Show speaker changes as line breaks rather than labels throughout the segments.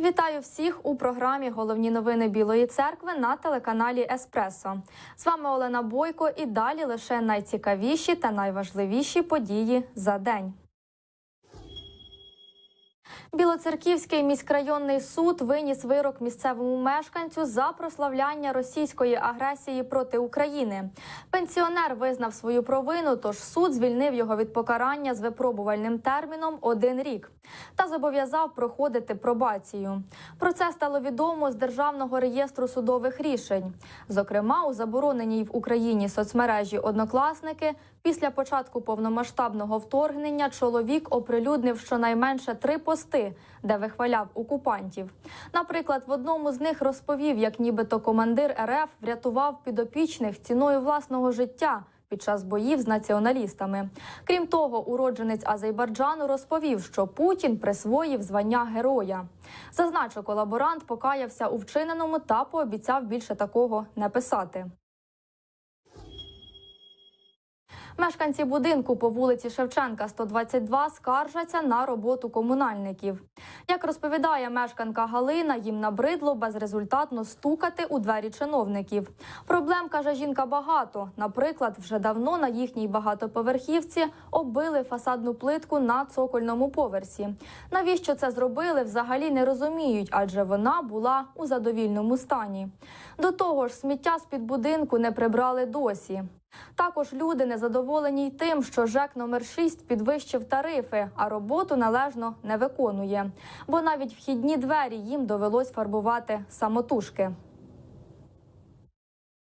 Вітаю всіх у програмі Головні новини Білої церкви на телеканалі Еспресо. З вами Олена Бойко і далі лише найцікавіші та найважливіші події за день. Білоцерківський міськрайонний суд виніс вирок місцевому мешканцю за прославляння російської агресії проти України. Пенсіонер визнав свою провину, тож суд звільнив його від покарання з випробувальним терміном один рік та зобов'язав проходити пробацію. Про це стало відомо з державного реєстру судових рішень. Зокрема, у забороненій в Україні соцмережі однокласники після початку повномасштабного вторгнення чоловік оприлюднив щонайменше три пости, де вихваляв окупантів. Наприклад, в одному з них розповів, як нібито командир РФ врятував підопічних ціною власного життя. Під час боїв з націоналістами, крім того, уродженець Азербайджану розповів, що Путін присвоїв звання героя. Зазначу, колаборант покаявся у вчиненому та пообіцяв більше такого не писати. Мешканці будинку по вулиці Шевченка, 122, скаржаться на роботу комунальників. Як розповідає мешканка Галина, їм набридло безрезультатно стукати у двері чиновників. Проблем каже жінка багато. Наприклад, вже давно на їхній багатоповерхівці оббили фасадну плитку на цокольному поверсі. Навіщо це зробили, взагалі не розуміють, адже вона була у задовільному стані. До того ж, сміття з під будинку не прибрали досі. Також люди незадоволені й тим, що ЖЕК номер 6 підвищив тарифи, а роботу належно не виконує. Бо навіть вхідні двері їм довелось фарбувати самотужки.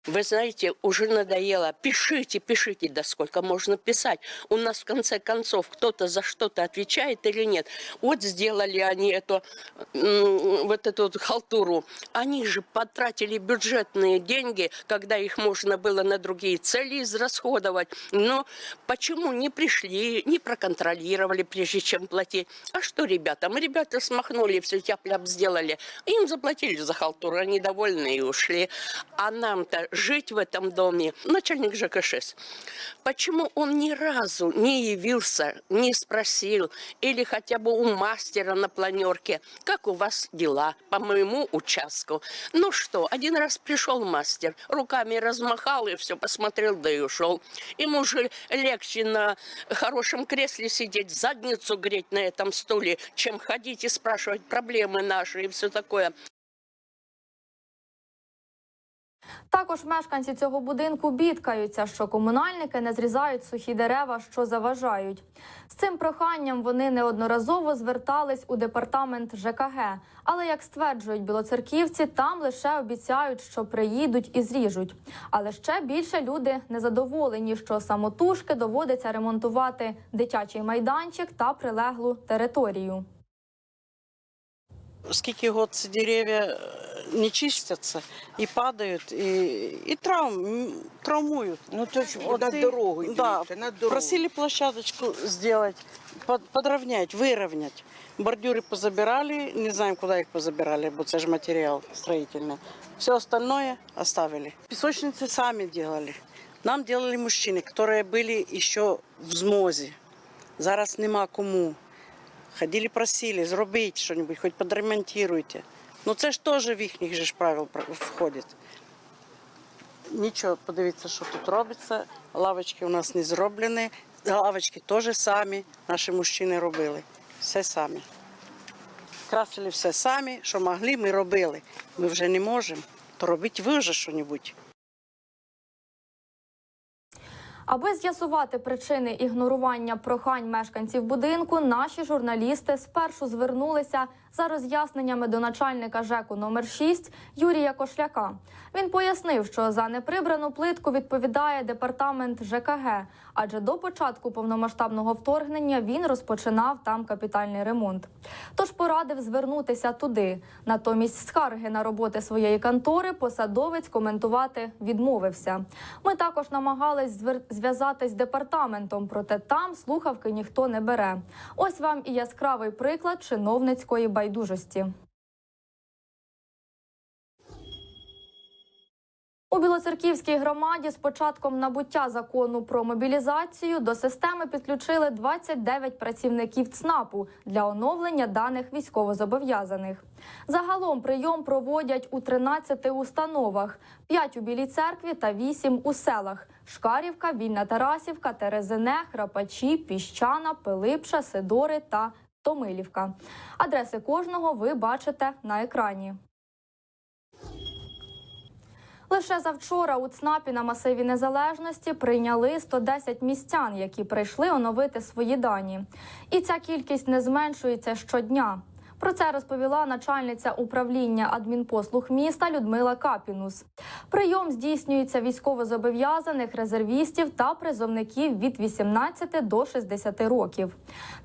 Вы знаете, уже надоело. Пишите, пишите, да сколько можно писать. У нас в конце концов кто-то за что-то отвечает или нет. Вот сделали они эту, вот эту вот халтуру. Они же потратили бюджетные деньги, когда их можно было на другие цели израсходовать. Но почему не пришли, не проконтролировали, прежде чем платить? А что ребятам? Ребята смахнули, все тяп-ляп сделали. Им заплатили за халтуру, они довольны и ушли. А нам-то жить в этом доме. Начальник ЖКШ. Почему он ни разу не явился, не спросил, или хотя бы у мастера на планерке, как у вас дела по моему участку? Ну что, один раз пришел мастер, руками размахал и все, посмотрел, да и ушел. Ему же легче на хорошем кресле сидеть, задницу греть на этом стуле, чем ходить и спрашивать проблемы наши и все такое.
Також мешканці цього будинку бідкаються, що комунальники не зрізають сухі дерева, що заважають. З цим проханням вони неодноразово звертались у департамент ЖКГ, але як стверджують білоцерківці, там лише обіцяють, що приїдуть і зріжуть. Але ще більше люди незадоволені, що самотужки доводиться ремонтувати дитячий майданчик та прилеглу територію.
скільки год ці дерев'я не чистяться і падають, і, і травм, м, травмують.
Ну то ж
От
над
і-
дорогою,
да,
дивіться, над дорогою.
Просили площадочку сделать, под, подровнять, выровнять. Бордюры позабирали, не знаем, куда их позабирали, бо це ж материал строительный. Все остальное оставили. Песочницы сами делали. Нам делали мужчины, которые были еще в змозі. Зараз нема кому. Ходили, просили, зробіть щось, хоч подремонтуйте. Ну це ж теж в їхніх же ж правил входить. Нічого, подивіться, що тут робиться. Лавочки у нас не зроблені. Лавочки теж самі наші мужчини робили. Все самі. Красили все самі, що могли, ми робили. Ми вже не можемо. То робіть ви вже щось.
Аби з'ясувати причини ігнорування прохань мешканців будинку, наші журналісти спершу звернулися за роз'ясненнями до начальника ЖЕКу номер 6 Юрія Кошляка. Він пояснив, що за неприбрану плитку відповідає департамент ЖКГ, адже до початку повномасштабного вторгнення він розпочинав там капітальний ремонт. Тож порадив звернутися туди. Натомість скарги на роботи своєї контори посадовець коментувати відмовився. Ми також намагались зв'язатись з департаментом, проте там слухавки ніхто не бере. Ось вам і яскравий приклад чиновницької байдужості. У Білоцерківській громаді з початком набуття закону про мобілізацію до системи підключили 29 працівників ЦНАПу для оновлення даних військовозобов'язаних. Загалом прийом проводять у 13 установах: 5 у Білій церкві та 8 у селах: Шкарівка, Вільна Тарасівка, Терезине, Храпачі, Піщана, Пилипша, Сидори та Томилівка. Адреси кожного ви бачите на екрані. Лише завчора у ЦНАПі на масиві незалежності прийняли 110 містян, які прийшли оновити свої дані. І ця кількість не зменшується щодня. Про це розповіла начальниця управління адмінпослуг міста Людмила Капінус. Прийом здійснюється військовозобов'язаних резервістів та призовників від 18 до 60 років.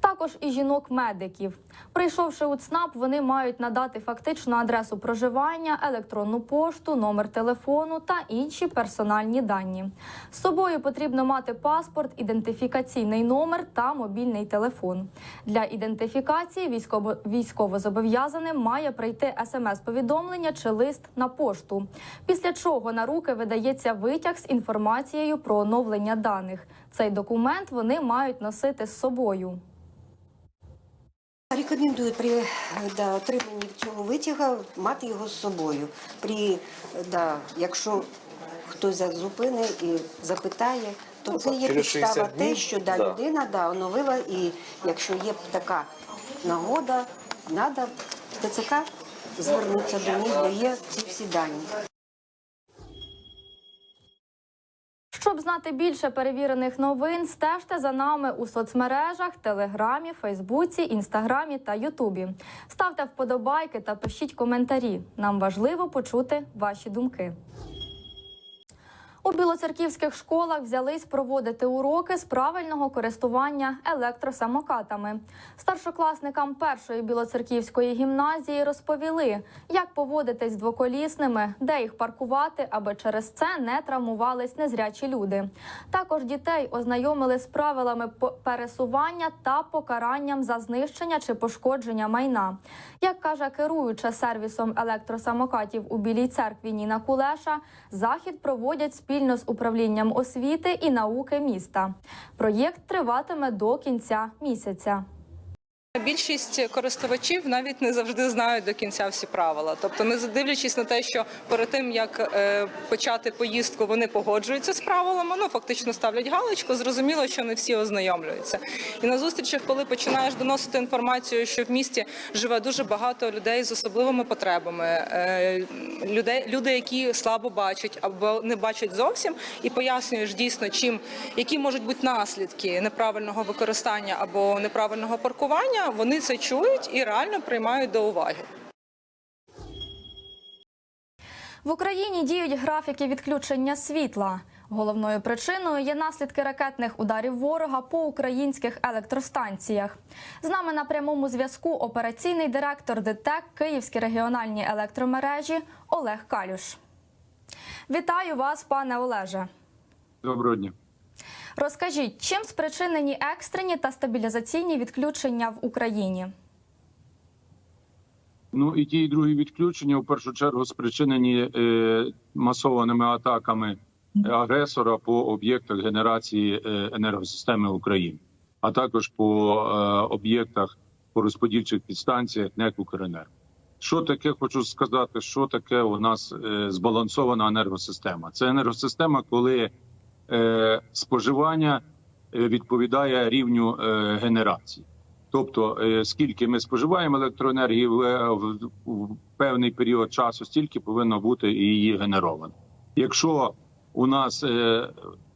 Також і жінок-медиків. Прийшовши у ЦНАП, вони мають надати фактичну адресу проживання, електронну пошту, номер телефону та інші персональні дані. З собою потрібно мати паспорт, ідентифікаційний номер та мобільний телефон. Для ідентифікації військово- військовозобов'язаним має прийти смс-повідомлення чи лист на пошту. Після чого на руки видається витяг з інформацією про оновлення даних. Цей документ вони мають носити з собою.
Рекомендую при да, отриманні цього витяга мати його з собою. При, да, якщо хтось зупинить і запитає, то це є підстава те, що да,
да.
людина да, оновила, і якщо є така нагода, треба в ТЦК звернутися до них, де є ці всі дані.
Щоб знати більше перевірених новин, стежте за нами у соцмережах, Телеграмі, Фейсбуці, Інстаграмі та Ютубі. Ставте вподобайки та пишіть коментарі. Нам важливо почути ваші думки. У білоцерківських школах взялись проводити уроки з правильного користування електросамокатами. Старшокласникам першої білоцерківської гімназії розповіли, як поводитись з двоколісними, де їх паркувати, аби через це не травмувались незрячі люди. Також дітей ознайомили з правилами пересування та покаранням за знищення чи пошкодження майна. Як каже керуюча сервісом електросамокатів у Білій церкві Ніна Кулеша, захід проводять спільно з управлінням освіти і науки міста. Проєкт триватиме до кінця місяця.
Більшість користувачів навіть не завжди знають до кінця всі правила. Тобто, не дивлячись на те, що перед тим як е, почати поїздку, вони погоджуються з правилами, ну фактично ставлять галочку. Зрозуміло, що не всі ознайомлюються. І на зустрічах, коли починаєш доносити інформацію, що в місті живе дуже багато людей з особливими потребами, е, людей, люди, які слабо бачать або не бачать зовсім, і пояснюєш дійсно, чим які можуть бути наслідки неправильного використання або неправильного паркування, вони це чують і реально приймають до уваги.
В Україні діють графіки відключення світла. Головною причиною є наслідки ракетних ударів ворога по українських електростанціях. З нами на прямому зв'язку операційний директор ДТЕК Київські регіональні електромережі Олег Калюш. Вітаю вас, пане Олеже.
Доброго дня.
Розкажіть, чим спричинені екстрені та стабілізаційні відключення в Україні?
Ну і ті, і другі відключення в першу чергу спричинені е, масованими атаками агресора по об'єктах генерації е, енергосистеми України, а також по е, об'єктах по розподільчих підстанціях НЕК «Укренерго». Що таке хочу сказати, що таке у нас е, збалансована енергосистема? Це енергосистема, коли споживання е, відповідає рівню е, генерації. Тобто, е, скільки ми споживаємо електроенергії в, певний період часу, стільки повинно бути і її генеровано. Якщо у нас е,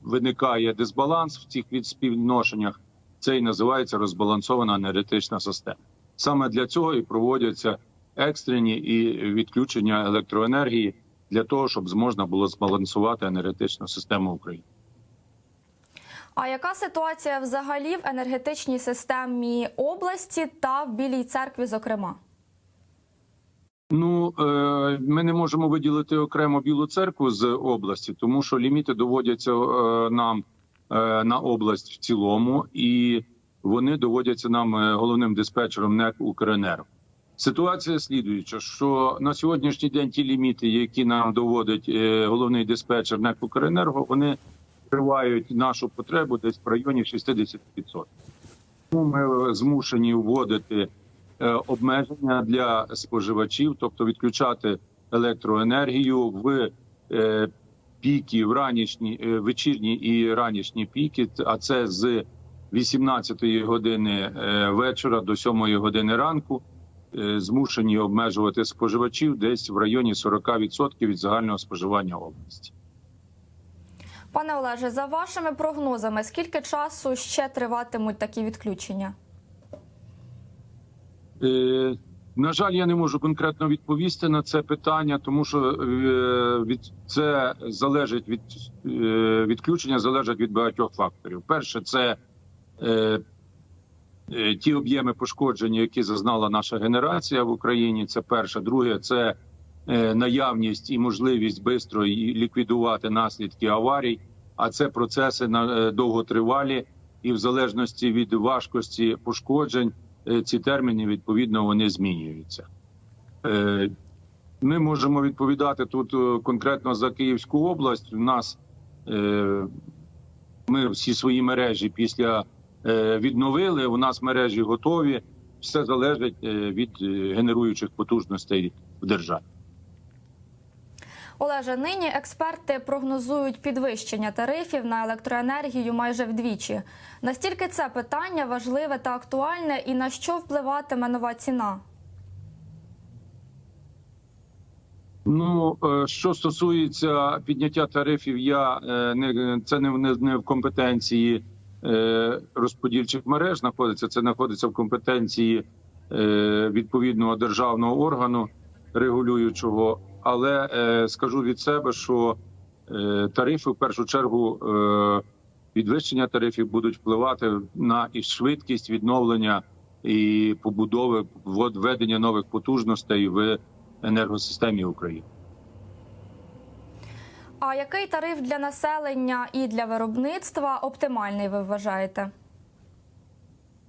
виникає дисбаланс в цих відспівношеннях, це і називається розбалансована енергетична система. Саме для цього і проводяться екстрені і відключення електроенергії для того, щоб можна було збалансувати енергетичну систему України.
А яка ситуація взагалі в енергетичній системі області та в Білій церкві, зокрема?
Ну е, ми не можемо виділити окремо білу церкву з області, тому що ліміти доводяться е, нам е, на область в цілому, і вони доводяться нам головним диспетчером НЕК Укренерго. Ситуація слідуюча, що на сьогоднішній день ті ліміти, які нам доводить головний диспетчер НЕК «Укренерго», вони тривають нашу потребу десь в районі 60%. Тому ми змушені вводити е, обмеження для споживачів, тобто відключати електроенергію в е, піки, в ранішні, е, вечірні і ранішні піки, а це з 18 години вечора до 7 години ранку. Змушені обмежувати споживачів десь в районі 40% від загального споживання області.
Пане Олеже, за вашими прогнозами, скільки часу ще триватимуть такі відключення?
Е, на жаль, я не можу конкретно відповісти на це питання, тому що е, від це залежить від е, відключення, залежить від багатьох факторів. Перше, це е, е, ті об'єми пошкодження, які зазнала наша генерація в Україні. Це перше. Друге, це наявність і можливість швидко ліквідувати наслідки аварій. А це процеси е, довготривалі, і в залежності від важкості пошкоджень е, ці терміни відповідно вони змінюються. Е, Ми можемо відповідати тут е, конкретно за Київську область. У нас е, ми всі свої мережі після е, відновили. У нас мережі готові. Все залежить е, від е, генеруючих потужностей в державі.
Олеже, нині експерти прогнозують підвищення тарифів на електроенергію майже вдвічі. Настільки це питання важливе та актуальне, і на що впливатиме нова ціна?
Ну е, що стосується підняття тарифів, я е, не це не, не, в компетенції е, розподільчих мереж знаходиться. Це знаходиться в компетенції відповідного державного органу регулюючого. Але е, скажу від себе, що е, тарифи в першу чергу е, підвищення тарифів будуть впливати на і швидкість відновлення і побудови введення нових потужностей в енергосистемі України.
А який тариф для населення і для виробництва оптимальний, ви вважаєте?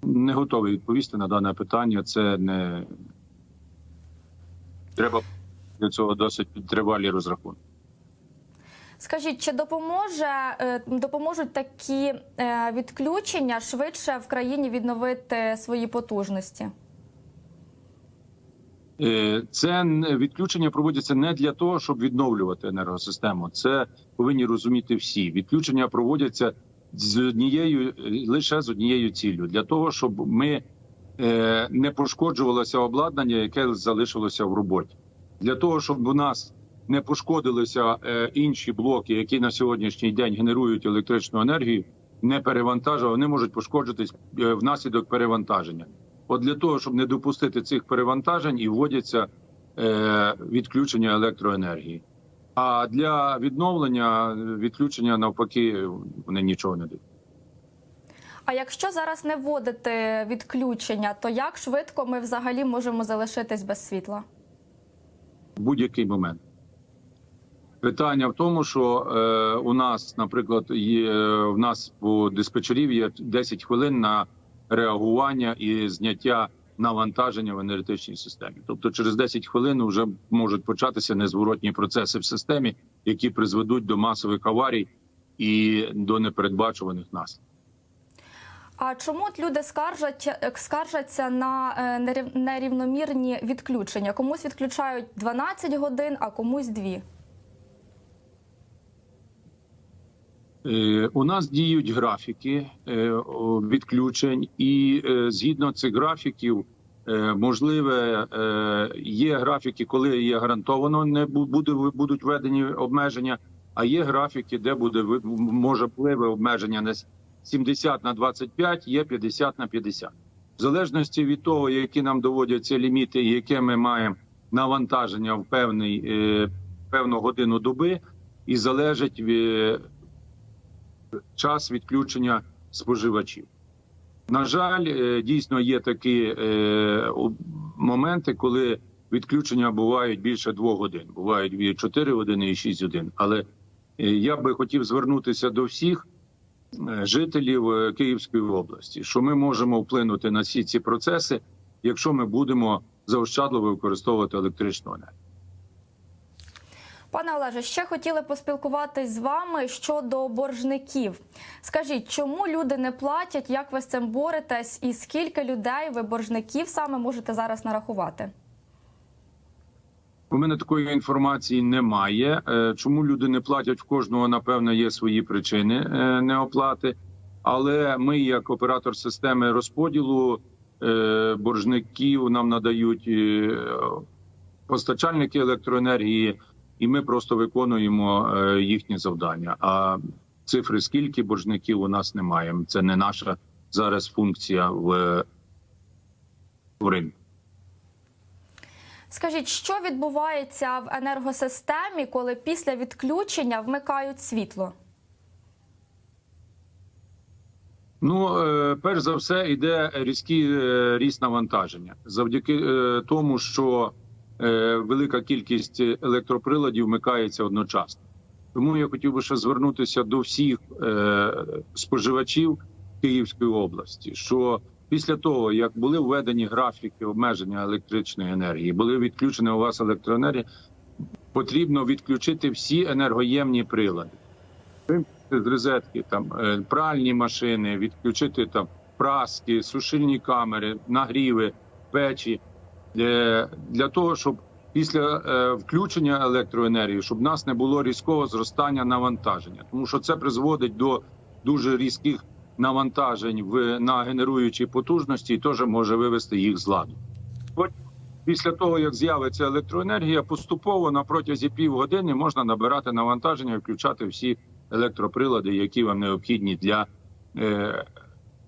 Не готовий відповісти на дане питання. Це не треба для цього досить тривалі розрахунки.
Скажіть, чи допоможе е, допоможуть такі е, відключення швидше в країні відновити свої потужності?
Е, Це відключення проводяться не для того, щоб відновлювати енергосистему. Це повинні розуміти всі. Відключення проводяться з однією лише з однією ціллю для того, щоб ми не пошкоджувалося обладнання, яке залишилося в роботі, для того, щоб у нас не пошкодилися е, інші блоки, які на сьогоднішній день генерують електричну енергію, не перевантажували, вони можуть пошкоджитись е, внаслідок перевантаження. От для того, щоб не допустити цих перевантажень, і вводяться е, відключення електроенергії. А для відновлення відключення навпаки вони нічого не дають.
А якщо зараз не вводити відключення, то як швидко ми взагалі можемо залишитись без світла?
Будь-який момент. Питання в тому, що е, у нас, наприклад, є в нас у диспетчерів є 10 хвилин на реагування і зняття навантаження в енергетичній системі. Тобто, через 10 хвилин вже можуть початися незворотні процеси в системі, які призведуть до масових аварій і до непередбачуваних наслідків.
А чому люди скаржать, скаржаться на е, нерівномірні відключення? Комусь відключають 12 годин, а комусь 2.
Е, У нас діють графіки е, відключень, і е, згідно цих графіків, е, можливе е, є графіки, коли є гарантовано не бу- буде будуть введені обмеження. А є графіки, де буде може впливе обмеження на 70 на 25, є 50 на 50. В залежності від того, які нам доводяться ліміти, і яке ми маємо навантаження в певний е, певну годину доби, і залежить від час відключення споживачів. На жаль, е, дійсно є такі е, моменти, коли відключення бувають більше двох годин. Бувають і 4 години і 6 годин. Але е, я би хотів звернутися до всіх е, жителів е, Київської області, що ми можемо вплинути на всі ці процеси, якщо ми будемо заощадливо використовувати електричну енергію.
Пане Олеже, ще хотіли поспілкуватись з вами щодо боржників. Скажіть, чому люди не платять? Як ви з цим боретесь? І скільки людей ви боржників саме можете зараз нарахувати?
У мене такої інформації немає. Е, Чому люди не платять в кожного, напевно, є свої причини е, неоплати. Але ми, як оператор системи розподілу е, боржників, нам надають постачальники електроенергії, і ми просто виконуємо їхні завдання. А цифри, скільки боржників у нас немає. Це не наша зараз функція в, в ринку.
Скажіть, що відбувається в енергосистемі, коли після відключення вмикають світло?
Ну, е, перш за все, йде різкий е, ріст навантаження завдяки е, тому, що велика кількість електроприладів вмикається одночасно. Тому я хотів би ще звернутися до всіх споживачів Київської області, що після того, як були введені графіки обмеження електричної енергії, були відключені у вас електроенергія, потрібно відключити всі енергоємні прилади. З розетки, там е, пральні машини, відключити там праски, сушильні камери, нагріви, печі. Е, для того, щоб після е, включення електроенергії, щоб в нас не було різкого зростання навантаження, тому що це призводить до дуже різких навантажень в на генеруючі потужності і теж може вивести їх з ладу. Потім, після того як з'явиться електроенергія, поступово на протязі півгодини можна набирати навантаження включати всі електроприлади, які вам необхідні для е,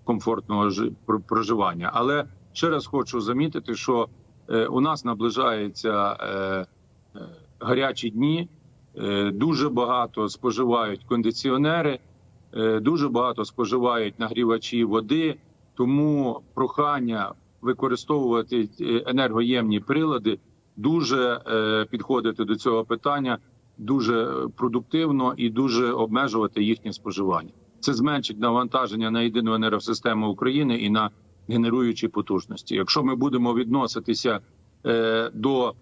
комфортного жи- про- проживання. Але ще раз хочу замітити, що е, у нас наближаються е, е, гарячі дні. Е, дуже багато споживають кондиціонери, дуже багато споживають нагрівачі води. Тому прохання використовувати е, енергоємні прилади дуже е, підходити до цього питання дуже продуктивно і дуже обмежувати їхнє споживання. Це зменшить навантаження на єдину енергосистему України і на генеруючі потужності. Якщо ми будемо відноситися е, до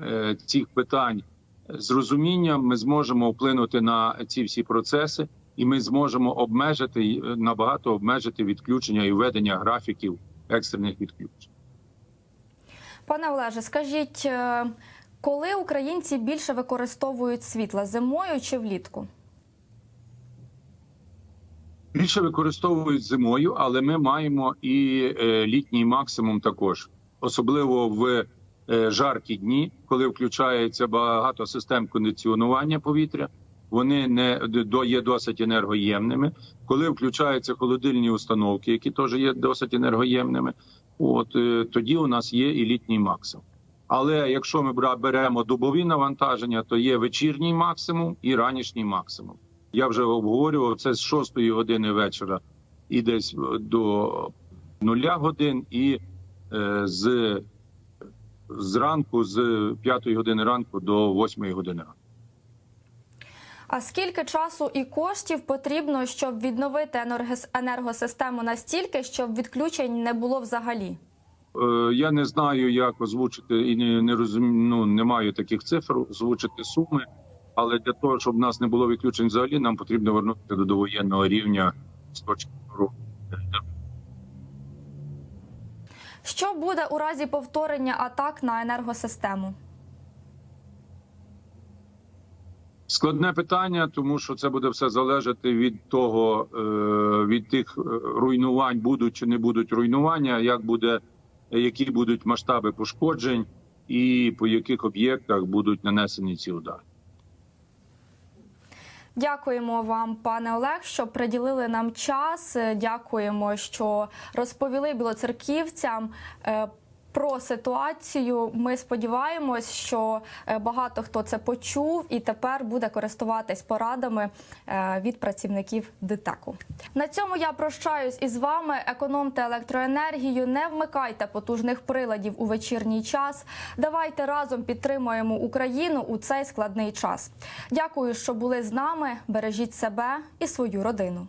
е, цих питань з розумінням, ми зможемо вплинути на ці всі процеси, і ми зможемо обмежити е, набагато обмежити відключення і введення графіків екстрених відключень.
Пане Олеже, скажіть, е, коли українці більше використовують світла зимою чи влітку?
Більше використовують зимою, але ми маємо і е, літній максимум також, особливо в жаркі дні, коли включається багато систем кондиціонування повітря. Вони не до є досить енергоємними. Коли включаються холодильні установки, які теж є досить енергоємними, от е, тоді у нас є і літній максимум. Але якщо ми беремо добові навантаження, то є вечірній максимум і ранішній максимум. Я вже обговорював це з 6 години вечора і десь до нуля годин, і е, з зранку з 5 години ранку до 8 години ранку.
А скільки часу і коштів потрібно, щоб відновити енергос- енергосистему настільки, щоб відключень не було взагалі?
Е, Я не знаю, як озвучити і не, не розумію, ну, не маю таких цифр, озвучити суми. Але для того, щоб в нас не було відключень взагалі, нам потрібно вернутися до довоєнного рівня з точки зору.
Що буде у разі повторення атак на енергосистему?
Складне питання, тому що це буде все залежати від того, е, від тих е, руйнувань, будуть чи не будуть руйнування, як буде, які будуть масштаби пошкоджень, і по яких об'єктах будуть нанесені ці удари.
Дякуємо вам, пане Олег, що приділили нам час. Е, Дякуємо, що розповіли білоцерківцям. Про ситуацію ми сподіваємось, що е, багато хто це почув і тепер буде користуватись порадами е, від працівників ДТЕКу. На цьому я прощаюсь із вами. Економте електроенергію, не вмикайте потужних приладів у вечірній час. Давайте разом підтримуємо Україну у цей складний час. Дякую, що були з нами. Бережіть себе і свою родину.